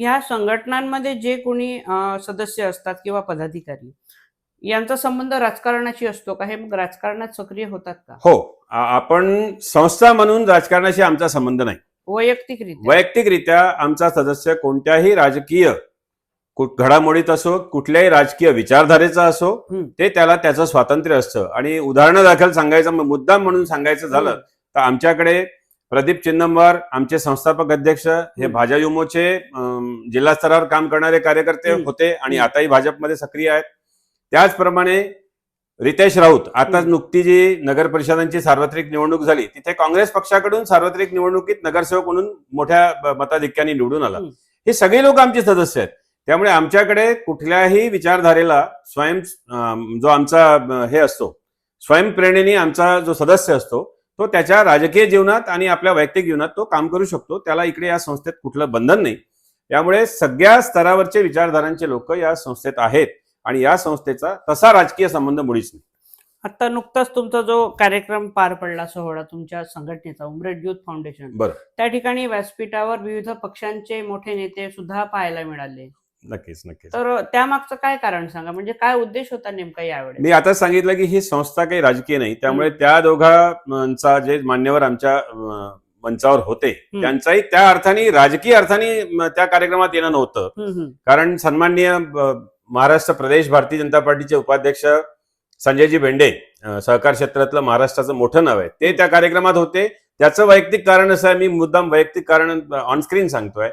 ह्या संघटनांमध्ये जे कोणी सदस्य असतात किंवा पदाधिकारी यांचा संबंध राजकारणाशी असतो का? हे मग राजकारणात सक्रिय होतात का? हो. आपण संस्था म्हणून राजकारणाशी आमचा संबंध नाही. वैयक्तिकरित्या? वैयक्तिकरित्या आमचा सदस्य कोणत्याही राजकीय घडामोडीत असो कुठल्याही राजकीय विचारधारेचा असो. ते त्याला त्याचं स्वातंत्र्य असतं. आणि उदाहरणादाखल सांगायचं म- मुद्दाम म्हणून सांगायचं झालं. तर आमच्याकडे प्रदीप चिन्नंबर आमचे संस्थापक अध्यक्ष हे. भाजप युमोचे जिल्हा स्तरावर काम करणारे कार्यकर्ते. होते आणि. आताही भाजपमध्ये सक्रिय आहेत त्याचप्रमाणे रितेश राऊत हम्म. नुकती जी नगर परिषदांची सार्वत्रिक निवडणूक झाली तिथे काँग्रेस पक्षाकडून सार्वत्रिक निवडणुकीत नगरसेवक म्हणून मोठ्या मताधिक्याने निवडून आला. हे सगळे लोक आमचे सदस्य आहेत त्यामुळे आमच्याकडे कुठल्याही विचारधारेला स्वयं जो आमचा हे असतो स्वयंप्रेरणेने आमचा जो सदस्य असतो तो त्याच्या राजकीय जीवनात आणि आपल्या वैयक्तिक जीवनात तो काम करू शकतो. त्याला इकडे या संस्थेत कुठलं बंधन नाही. त्यामुळे सगळ्या स्तरावरचे विचारधारांचे लोक या संस्थेत आहेत आणि या संस्थेचा तसा राजकीय संबंध मुळीच नाही. आता नुकताच तुमचा जो कार्यक्रम पार पडला सोहळा तुमच्या संघटनेचा उमरेड युथ फाउंडेशन बरं. त्या ठिकाणी व्यासपीठावर विविध पक्षांचे मोठे नेते सुद्धा पाहायला मिळाले. नक्कीच नक्कीच. तर त्यामागचं काय कारण सांगा? म्हणजे काय उद्देश होता नेमका यावेळेस? मी आता सांगितलं की ही संस्था काही राजकीय नाही. त्यामुळे त्या दोघांचा जे मान्यवर आमच्या अं, मंचावर होते. त्यांचाही त्या अर्थाने राजकीय अर्थाने म, त्या कार्यक्रमात येणं नव्हतं. हम्म, हम्म. कारण सन्माननीय महाराष्ट्र प्रदेश भारतीय जनता पार्टीचे उपाध्यक्ष संजयजी भेंडे अ, सहकार क्षेत्रातलं महाराष्ट्राचं मोठं नाव आहे. ते त्या कार्यक्रमात होते. त्याचं वैयक्तिक कारण असं आहे मी मुद्दाम वैयक्तिक कारण ऑनस्क्रीन सांगतोय.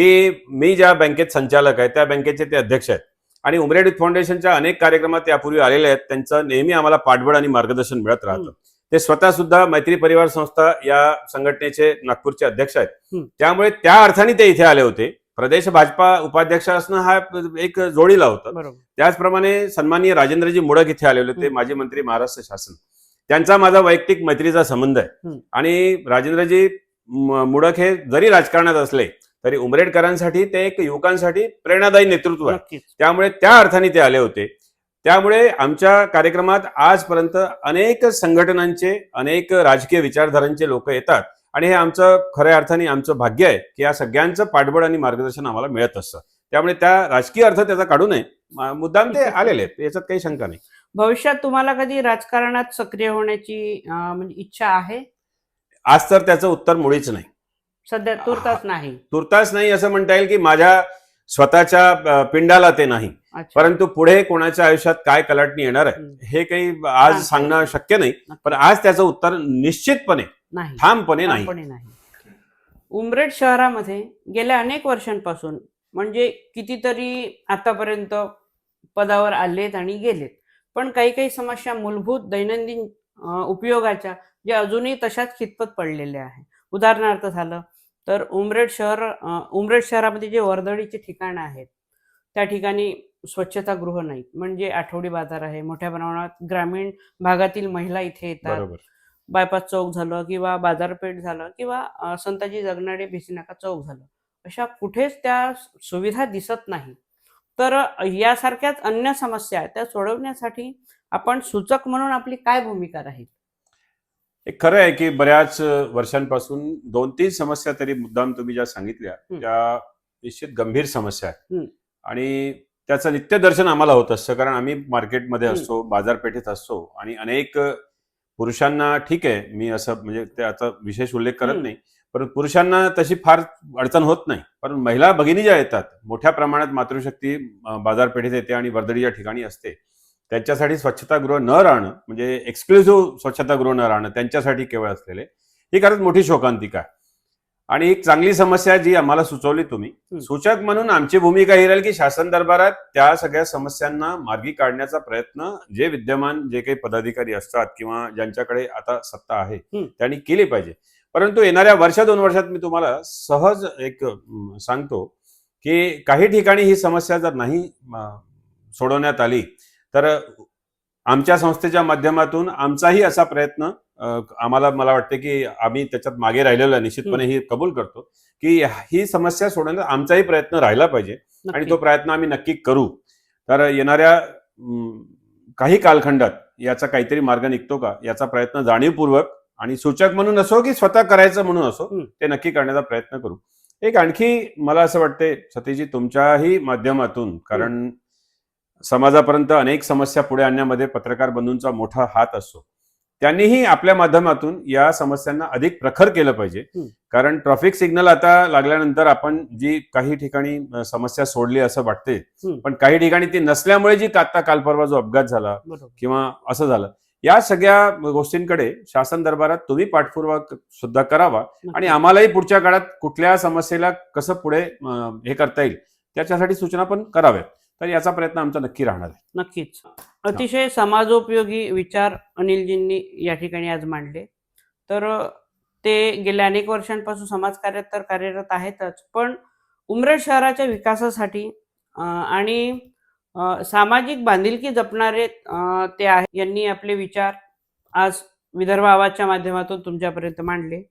की मी ज्या बँकेत संचालक आहे त्या बँकेचे ते अध्यक्ष आहेत. आणि उमरेड फाउंडेशनच्या अनेक कार्यक्रमात यापूर्वी आलेले आहेत. त्यांचं नेहमी आम्हाला पाठबळ आणि मार्गदर्शन मिळत राहतं. ते स्वतः सुद्धा मैत्री परिवार संस्था या संघटनेचे नागपूरचे अध्यक्ष आहेत. त्यामुळे त्या अर्थाने ते इथे आले होते. प्रदेश भाजपा उपाध्यक्ष असणं हा एक जोडीला होता. त्याचप्रमाणे सन्माननीय राजेंद्रजी मुडक इथे आलेले होते. माजी मंत्री महाराष्ट्र शासन. त्यांचा माझा वैयक्तिक मैत्रीचा संबंध आहे. आणि राजेंद्रजी मुडक हे जरी राजकारणात असले तरी उमरेडकरांसाठी ते एक युवकांसाठी प्रेरणादायी नेतृत्व आहे. त्यामुळे त्या अर्थाने ते आले होते. त्यामुळे आमच्या कार्यक्रमात आजपर्यंत अनेक संघटनांचे अनेक राजकीय विचारधारांचे लोक येतात आणि हे आमचं खऱ्या अर्थाने आमचं भाग्य आहे की या सगळ्यांचं पाठबळ आणि मार्गदर्शन आम्हाला मिळत असतं. त्यामुळे त्या राजकीय अर्थ त्याचा काढू नये. मुद्दाम ते आलेले आहेत. याच्यात काही शंका नाही. भविष्यात तुम्हाला कधी राजकारणात सक्रिय होण्याची म्हणजे इच्छा आहे? आज तर त्याचं उत्तर मुळीच नाही. सध्या तुर्तास नाही. तुर्तास नाही असं म्हणता येईल की माझ्या स्वतःच्या पिंडाला ते नाही. परंतु पुढे कोणाच्या आयुष्यात काय कलाटणी येणार आहे. हे काही आज सांगणं शक्य नाही. पण आज त्याचं उत्तर निश्चितपणे ठामपणे नाही. उमरेड शहरामध्ये गेल्या अनेक वर्षांपासून म्हणजे कितीतरी आतापर्यंत पदावर आलेत आणि गेलेत. पण काही काही समस्या मूलभूत दैनंदिन उपयोगाच्या ज्या अजूनही तशाच खितपत पडलेल्या आहे उदाहरणार्थ झालं तर उमरेड शहर उमरेड शहरामध्ये जे वर्दळीचे ठिकाणं आहेत त्या ठिकाणी स्वच्छतागृह नाहीत. म्हणजे आठवडी बाजार आहे मोठ्या प्रमाणात ग्रामीण भागातील महिला इथे येतात. बायपास चौक झालं किंवा बाजारपेठ झालं किंवा संताजी जगनाडे भिसीनाका चौक झालं. अशा कुठेच त्या सुविधा दिसत नाही. तर यासारख्याच अन्य समस्या आहेत त्या सोडवण्यासाठी आपण सूचक म्हणून आपली काय भूमिका राहील? एक खरं आहे की बऱ्याच वर्षांपासून दोन तीन समस्या तरी मुद्दाम तुम्ही ज्या सांगितल्या. त्या निश्चित गंभीर समस्या आहेत. आणि त्याचं नित्यदर्शन आम्हाला होत असतं कारण आम्ही मार्केटमध्ये. असतो बाजारपेठेत असतो आणि अनेक पुरुषांना ठीक आहे मी असं म्हणजे त्याचा विशेष उल्लेख करत. नाही परंतु पुरुषांना तशी फार अडचण होत नाही पण महिला भगिनी ज्या येतात मोठ्या प्रमाणात मातृशक्ती बाजारपेठेत येते आणि वर्दळीच्या ठिकाणी असते त्यांच्यासाठी स्वच्छतागृह न राहणं म्हणजे एक्सक्लुझिव्ह स्वच्छतागृह न राहणं त्यांच्यासाठी केवळ असलेले ही खरंच मोठी शोकांतिका आहे आणि एक चांगली समस्या जी आम्हाला सुचवली तुम्ही. सूचक म्हणून आमची भूमिका ही राहील की शासन दरबारात त्या सगळ्या समस्यांना मार्गी काढण्याचा प्रयत्न जे विद्यमान जे काही पदाधिकारी असतात किंवा ज्यांच्याकडे आता सत्ता आहे. त्यांनी केली पाहिजे परंतु येणाऱ्या वर्ष दोन वर्षात मी तुम्हाला सहज एक सांगतो की काही ठिकाणी ही समस्या जर नाही सोडवण्यात आली तर आमच्या संस्थेच्या माध्यमातून आमचाही असा प्रयत्न आम्हाला मला वाटते की आम्ही त्याच्यात मागे राहिलेलो आहे निश्चितपणे ही कबूल करतो की ही समस्या सोडवण्यात आमचाही प्रयत्न राहिला पाहिजे आणि. तो प्रयत्न आम्ही नक्की करू तर येणाऱ्या काही कालखंडात याचा काहीतरी मार्ग निघतो का याचा प्रयत्न जाणीवपूर्वक आणि सूचक म्हणून असो की स्वतः करायचं म्हणून असो. ते नक्की करण्याचा प्रयत्न करू एक आणखी मला असं वाटते सतीजी तुमच्याही माध्यमातून कारण समाजापर्यंत अनेक समस्या पुढे आणण्यामध्ये पत्रकार बंधूंचा मोठा हात असतो. त्यांनीही आपल्या माध्यमातून या समस्यांना अधिक प्रखर केलं पाहिजे. कारण ट्रॅफिक सिग्नल आता लागल्यानंतर आपण जी काही ठिकाणी समस्या सोडली असं वाटते. पण काही ठिकाणी ती नसल्यामुळे जी आता काल परवा जो अपघात झाला किंवा असं झालं या सगळ्या गोष्टींकडे शासन दरबारात तुम्ही पाठपुरावा सुद्धा करावा आणि आम्हालाही पुढच्या काळात कुठल्या समस्येला कसं पुढे हे करता येईल त्याच्यासाठी सूचना पण कराव्यात. तर याचा प्रयत्न आमचा नक्की राहणार आहे. नक्कीच. अतिशय समाजोपयोगी विचार अनिलजींनी या ठिकाणी आज मांडले. तर ते गेल्या अनेक वर्षांपासून समाजकार्यात तर कार्यरत आहेतच पण उमरेड शहराच्या विकासासाठी आणि सामाजिक बांधिलकी जपणारे ते आहे यांनी आपले विचार आज विदर्भ आवाजच्या माध्यमातून तुमच्यापर्यंत मांडले.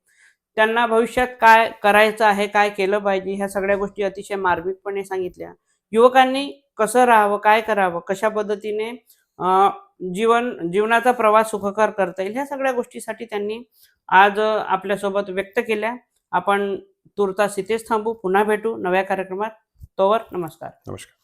त्यांना भविष्यात काय करायचं आहे काय केलं पाहिजे ह्या सगळ्या गोष्टी अतिशय मार्मिकपणे सांगितल्या. युवकांनी कसं राहावं काय करावं कशा पद्धतीने जीवन जीवनाचा प्रवास सुखकर करता येईल ह्या सगळ्या गोष्टीसाठी त्यांनी आज आपल्यासोबत व्यक्त केल्या. आपण तुर्तास इथेच थांबू पुन्हा भेटू नव्या कार्यक्रमात. तोवर नमस्कार. नमस्कार.